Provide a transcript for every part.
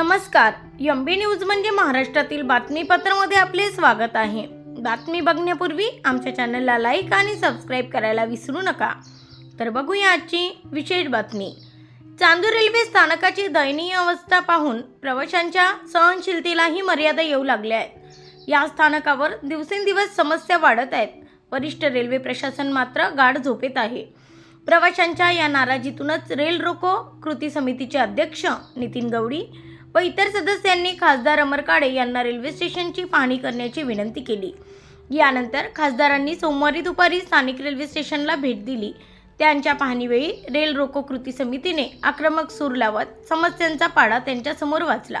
नमस्कार. M B news म्हणजे महाराष्ट्रातील बातमीपत्रामध्ये आपले स्वागत आहे. बातमी बघण्यापूर्वी आमच्या चॅनलला लाईक आणि सबस्क्राईब करायला विसरू नका. तर बघूया आजची विशेष बातमी. चांदूर रेल्वे स्थानकाची दयनीय अवस्था पाहून प्रवाशांच्या सहनशीलतेलाही मर्यादा येऊ लागल्या आहेत. या स्थानकावर दिवसेंदिवस समस्या वाढत आहेत. वरिष्ठ रेल्वे प्रशासन मात्र गाढ झोपेत आहे. प्रवाशांच्या या नाराजीतूनच रेल रोको कृती समितीचे अध्यक्ष नितीन गवडी व इतर सदस्यांनी खासदार अमर काळे यांना रेल्वे स्टेशनची पाहणी करण्याची विनंती केली. यानंतर खासदारांनी सोमवारी दुपारी स्थानिक रेल्वे स्टेशनला भेट दिली. त्यांच्या पाहणीवेळी रेल रोको कृती समितीने आक्रमक सूर लावत समस्यांचा पाडा त्यांच्यासमोर वाचला.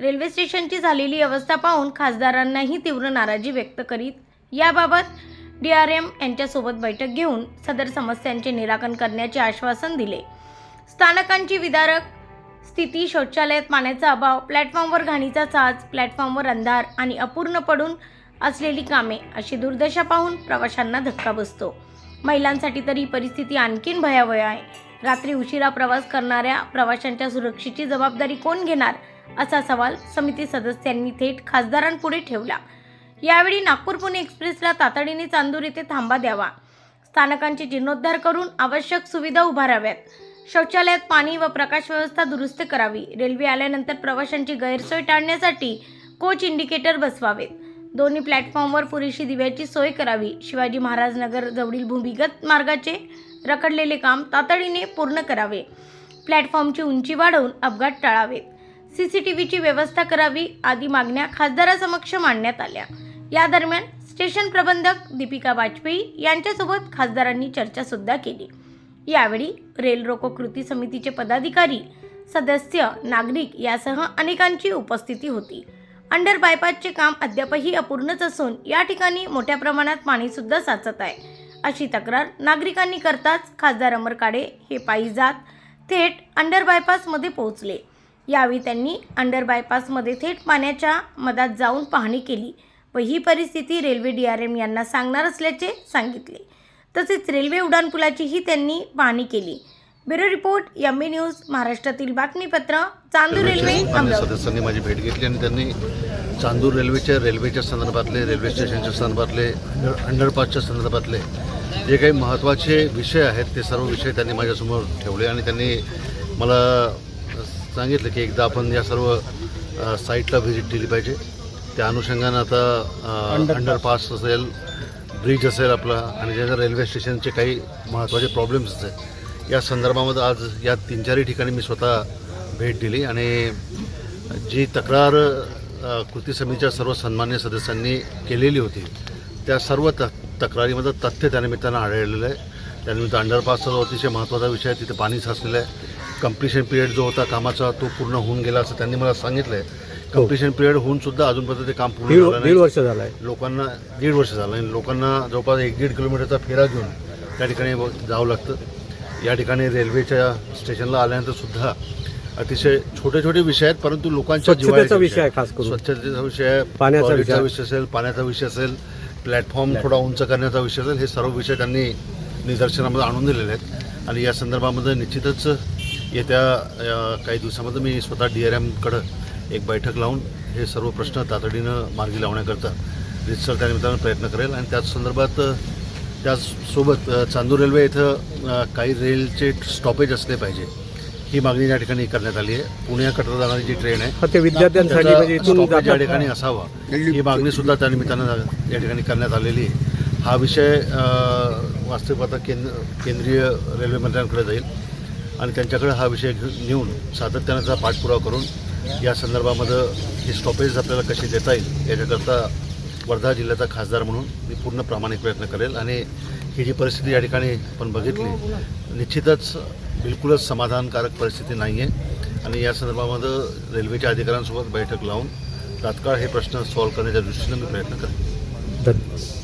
रेल्वे स्टेशनची झालेली अवस्था पाहून खासदारांनाही तीव्र नाराजी व्यक्त करीत याबाबत डी आर एम यांच्यासोबत बैठक घेऊन सदर समस्यांचे निराकरण करण्याचे आश्वासन दिले. स्थानकांची विदारक स्थिती शौचालयात पाण्याचा अभाव प्लॅटफॉर्मवर घाणीचा साज प्लॅटफॉर्मवर अंधार आणि अपूर्ण पडून असलेली कामे अशी दुर्दशा पाहून प्रवाशांना धक्का बसतो. महिलांसाठी तर ही परिस्थिती आणखीन भयावह आहे. रात्री उशिरा प्रवास करणाऱ्या प्रवाशांच्या सुरक्षेची जबाबदारी कोण घेणार? असा सवाल समिती सदस्यांनी थेट खासदारांपुढे ठेवला. यावेळी नागपूर पुणे एक्सप्रेसला तातडीने चांदूर येथे थांबा द्यावा. स्थानकांचे जीर्णोद्धार करून आवश्यक सुविधा उभाराव्यात. शौचालयात पाणी व प्रकाश व्यवस्था दुरुस्त करावी. रेल्वे आल्यानंतर प्रवाशांची गैरसोय टाळण्यासाठी कोच इंडिकेटर बसवावेत. दोन्ही प्लॅटफॉर्मवर पुरेशी दिव्याची सोय करावी. शिवाजी महाराज नगर जवळील भूमिगत मार्गाचे रखडलेले काम तातडीने पूर्ण करावे. प्लॅटफॉर्मची उंची वाढवून अपघात टाळावेत. सी सी टी व्हीची व्यवस्था करावी आदी मागण्या खासदारासमक्ष मांडण्यात आल्या. या दरम्यान स्टेशन प्रबंधक दीपिका वाजपेयी यांच्यासोबत खासदारांनी चर्चासुद्धा केली. यावेळी रेल रोको कृती समितीचे पदाधिकारी सदस्य नागरिक यासह अनेकांची उपस्थिती होती. अंडर बायपासचे काम अद्यापही अपूर्णच असून या ठिकाणी मोठ्या प्रमाणात पाणीसुद्धा साचत आहे. अशी तक्रार नागरिकांनी करताच खासदार अमर काडे हे पायी जात थेट अंडर बायपासमध्ये पोहोचले. यावेळी त्यांनी अंडर बायपासमध्ये थेट पाण्याच्या मधात जाऊन पाहणी केली व ही परिस्थिती रेल्वे डी आर एम यांना सांगणार असल्याचे सांगितले. तसेच रेल्वे उड्डाणपुलाचीही त्यांनी पाहणी केली. Bureau report M B news महाराष्ट्रातील बातमीपत्र चांदूर रेल्वे सदस्यांनी माझी भेट घेतली आणि त्यांनी चांदूर रेल्वेच्या रेल्वेच्या संदर्भातले रेल्वे स्टेशनच्या संदर्भातले अंडर अंडरपासच्या संदर्भातले जे काही महत्त्वाचे विषय आहेत ते सर्व विषय त्यांनी माझ्यासमोर ठेवले आणि त्यांनी मला सांगितलं की एकदा आपण या सर्व साईटला व्हिजिट दिली पाहिजे. त्या अनुषंगानं आता अंडरपास असेल ब्रिज असेल आपला आणि ज्याच्या रेल्वे स्टेशनचे काही महत्त्वाचे प्रॉब्लेम्स असेल. या संदर्भामध्ये आज या तीन चारही ठिकाणी मी स्वतः भेट दिली आणि जी तक्रार कृती समितीच्या सर्व सन्मान्य सदस्यांनी केलेली होती त्या सर्व त तक्रारीमध्ये तथ्य त्यानिमित्तानं आढळलेलं आहे. त्यानिमित्त अंडरपासचा जो अतिशय महत्त्वाचा विषय आहे तिथे पाणी साचलेलं आहे. कम्प्लिशन पिरियड जो होता कामाचा तो पूर्ण होऊन गेला असं त्यांनी मला सांगितलं आहे कम्प्लिशन पिरियड होऊन सुद्धा अजूनपर्यंत ते काम पूर्ण दीड झालं दीड नाही. वर्ष झालं आहे. लोकांना दीड वर्ष झालं आणि लोकांना जवळपास एक दीड किलोमीटरचा फेरा घेऊन त्या ठिकाणी व- जावं लागतं. या ठिकाणी रेल्वेच्या स्टेशनला आल्यानंतर सुद्धा अतिशय छोटे छोटे विषय आहेत परंतु लोकांच्या स्वच्छतेचा जिव्हाळ्याचे विषय आहे खास करून. स्वच्छतेचा विषय आहे पाण्याचा टॉयलेटचा विषय. विषय असेल पाण्याचा विषय असेल प्लॅटफॉर्म थोडा उंच करण्याचा विषय असेल हे सर्व विषय त्यांनी निदर्शनामध्ये आणून दिलेले आहेत. आणि या संदर्भामध्ये निश्चितच येत्या अ, काही दिवसामध्ये मी स्वतः डी आर एमकडं एक बैठक लावून हे सर्व प्रश्न तातडीनं मार्गी लावण्याकरता रितसर त्या निमित्तानं प्रयत्न करेल आणि त्याच संदर्भात त्याचसोबत चांदूर रेल्वे इथं काही रेलचे स्टॉपेज असले पाहिजे. ही मागणी या ठिकाणी करण्यात आली आहे. पुण्याकडे जाणारी जी ट्रेन आहे ते विद्यार्थ्यांसाठी त्याचा म्हणजे स्टॉपेज या. ठिकाणी असावा. ही मागणी सुद्धा त्या निमित्तानं या ठिकाणी करण्यात आलेली आहे. हा विषय वास्तविक आता केंद्र केंद्रीय रेल्वे मंत्र्यांकडे जाईल आणि त्यांच्याकडे हा विषय घेऊन नेऊन सातत्यानं त्याचा पाठपुरावा करून या संदर्भामध्ये ही स्टॉपेज आपल्याला कशी देता येईल याच्याकरता वर्धा जिल्ह्याचा खासदार म्हणून मी पूर्ण प्रामाणिक प्रयत्न करेल आणि ही जी परिस्थिती या ठिकाणी आपण बघितली निश्चितच बिलकुलच समाधानकारक परिस्थिती नाही आहे आणि या संदर्भामध्ये रेल्वेच्या अधिकाऱ्यांसोबत बैठक लावून तात्काळ हे प्रश्न सॉल्व्ह करण्याच्या दृष्टीनं मी प्रयत्न करेन. धन्यवाद.